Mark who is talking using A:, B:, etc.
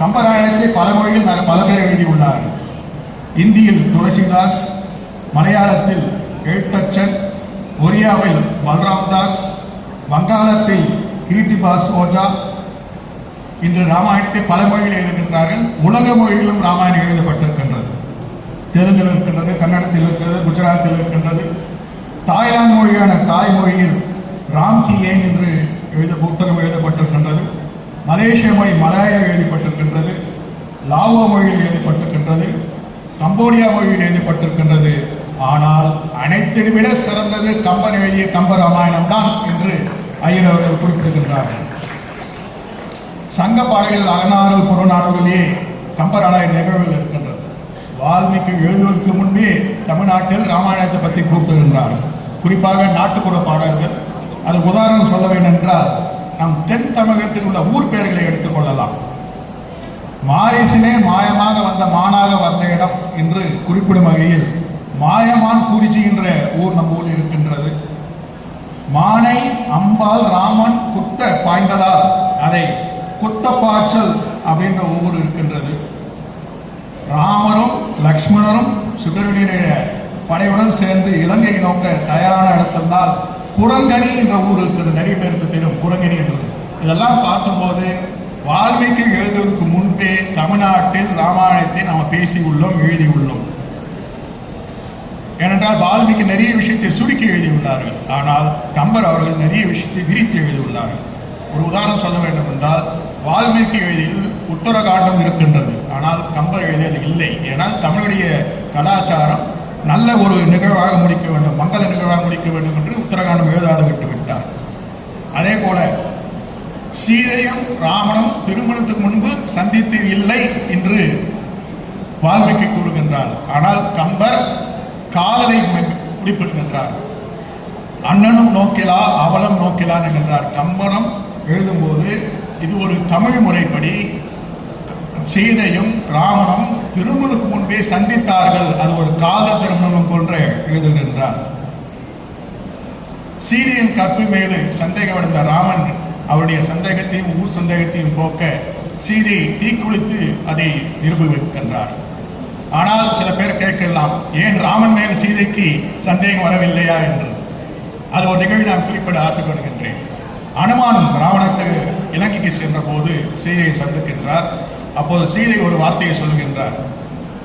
A: கம்பராயணத்தை பல மொழியில் பல பேர் எழுதியுள்ளார்கள் இந்தியில் துளசிதாஸ் மலையாளத்தில் எழுத்தச்சன் ஒரியாவில் பல்ராம் தாஸ் வங்காளத்தில் கிரீட்டிபாஸ் ஓஜா. இன்று ராமாயணத்தை பல மொழியில் எழுதுகின்றார்கள். உலக மொழியிலும் ராமாயணம் எழுதப்பட்டிருக்கின்றது. தெலுங்கில் இருக்கின்றது கன்னடத்தில் இருக்கிறது குஜராத்தில் இருக்கின்றது. தாய்லாந்து மொழியான தாய்மொழியில் ராம்கி ஏன் என்று எழுத புத்தகம் எழுதப்பட்டிருக்கின்றது. மலேசிய மொழி மலாயம் எழுதி லாவோ மொழியில் எழுதப்பட்டிருக்கின்றது கம்போடியா மொழியில் எழுதப்பட்டிருக்கின்றது. ஆனால் அனைத்தை விட சிறந்தது கம்பன் எழுதிய கம்ப ராமாயணம் தான் என்று ஐயர் அவர்கள் குறிப்பிடுகின்றார்கள் சங்க பாடல்கள் அகநாறு புறநாடல்களே கம்பராலய நிகழ்வுகள் இருக்கின்றது. வால்மீகி எழுதுவதற்கு முன்பே தமிழ்நாட்டில் ராமாயணத்தை பற்றி கூப்பிடுகின்றார் குறிப்பாக நாட்டுப்புற பாடல்கள். அது உதாரணம் சொல்ல வேண்டும் என்றால் நம் தென் தமிழகத்தில் உள்ள ஊர் பெயர்களை எடுத்துக்கொள்ளலாம் மாரிசினே மாயமாக வந்த மானாக வந்த இடம் என்று குறிப்பிடும் வகையில் மாயமான் குறிச்சி என்ற ஊர் நம்ம ஊரில் இருக்கின்றது. மானை அம்பாள் ராமன் குத்த பாய்ந்ததால் அதை குத்தப்பாய்ச்சல் அப்படின்ற ஊர் இருக்கின்றது. ராமரும் லக்ஷ்மணரும் சுகருடைய படையுடன் சேர்ந்து இலங்கை நோக்க தயாரான இடத்தில்தான் குரங்கணி என்ற ஊர் இருக்கிறது நிறைய பேருக்கு தெரியும் குரங்கணி என்றது. இதெல்லாம் பார்க்கும்போது வால்மீகி எழுதுவதற்கு முன்பே தமிழ்நாட்டில் ராமாயணத்தை நாம் பேசி உள்ளோம் ஏனென்றால் வால்மீகி நிறைய விஷயத்தை சுருக்கி எழுதியுள்ளார்கள். ஆனால் கம்பர் அவர்கள் நிறைய விஷயத்தை விரித்து எழுதியுள்ளார்கள். ஒரு உதாரணம் சொல்ல வேண்டும் என்றால் வால்மீகி எழுதியில் உத்தரகாண்டம் இருக்கின்றது. ஆனால் கம்பர் எழுதியது இல்லை. ஏனால் தமிழுடைய கலாச்சாரம் நல்ல ஒரு நிகழ்வாக முடிக்க வேண்டும் மங்கள நிகழ்வாக முடிக்க வேண்டும் என்று உத்தரகாண்டம் எழுதாது விட்டு விட்டார். சீதையும் ராமனும் திருமணத்துக்கு முன்பு சந்தித்து இல்லை என்று வால்மீகி கூறுகின்றார். ஆனால் கம்பர் காதலை குறிப்பிடுகின்றார். அண்ணனும் நோக்கிலா அவளும் நோக்கிலான் என்கின்றார். கம்பனம் எழுதும்போது இது ஒரு தமிழ் முறைப்படி சீதையும் ராமனும் திருமணுக்கு முன்பே சந்தித்தார்கள். அது ஒரு கால திருமணம் போன்ற எழுதுகின்றார். சீதையின் கற்பு மேலே சந்தேகமடைந்த ராமன் அவருடைய சந்தேகத்தையும் ஊர் சந்தேகத்தையும் போக்க சீதையை தீக்குளித்து அதை நிரூபிக்கின்றார். ஆனால் சில பேர் கேட்கலாம் ஏன் ராமன் மேல் சீதைக்கு சந்தேகம் வரவில்லையா என்று? அது ஒரு நிகழ்வு நான் குறிப்பிட ஆசைப்படுகின்றேன். அனுமான் ராவணத்துக்கு இலங்கைக்கு சென்ற போது சீதையை சந்திக்கின்றார். அப்போது சீதை ஒரு வார்த்தையை சொல்கின்றார்.